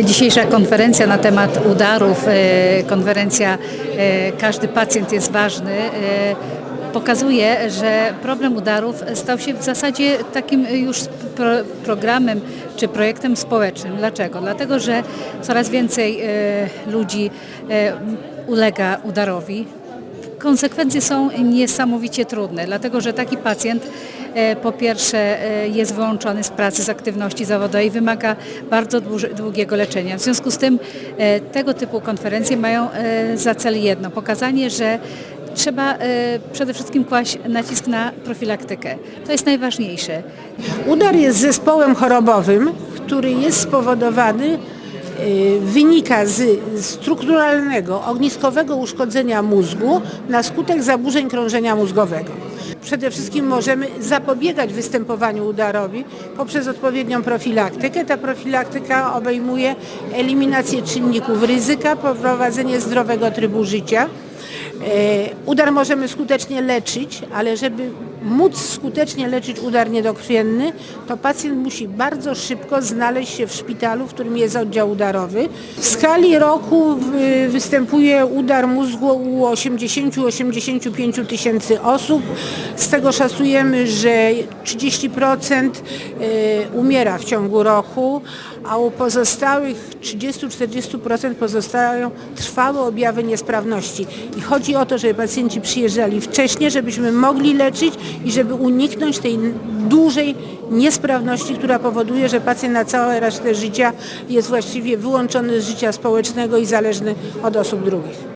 Dzisiejsza konferencja na temat udarów, e, konferencja e, Każdy pacjent jest ważny, e, pokazuje, że problem udarów stał się w zasadzie takim już pro, programem czy projektem społecznym. Dlaczego? Dlatego, że coraz więcej ludzi ulega udarowi. Konsekwencje są niesamowicie trudne, dlatego że taki pacjent e, po pierwsze e, jest wyłączony z pracy, z aktywności zawodowej, wymaga bardzo długiego leczenia. W związku z tym e, tego typu konferencje mają za cel jedno, pokazanie, że trzeba przede wszystkim kłaść nacisk na profilaktykę. To jest najważniejsze. Udar jest zespołem chorobowym, który jest spowodowany, wynika z strukturalnego, ogniskowego uszkodzenia mózgu na skutek zaburzeń krążenia mózgowego. Przede wszystkim możemy zapobiegać występowaniu udarowi poprzez odpowiednią profilaktykę. Ta profilaktyka obejmuje eliminację czynników ryzyka, prowadzenie zdrowego trybu życia. E, Udar możemy skutecznie leczyć, ale żeby móc skutecznie leczyć udar niedokrwienny, to pacjent musi bardzo szybko znaleźć się w szpitalu, w którym jest oddział udarowy. W skali roku wy- występuje udar mózgu u 80-85 tysięcy osób. Z tego szacujemy, że 30% e, umiera w ciągu roku, a u pozostałych 30-40% pozostają trwałe objawy niesprawności. I chodzi o to, żeby pacjenci przyjeżdżali wcześniej, żebyśmy mogli leczyć i żeby uniknąć tej dużej niesprawności, która powoduje, że pacjent na całe resztę życia jest właściwie wyłączony z życia społecznego i zależny od osób drugich.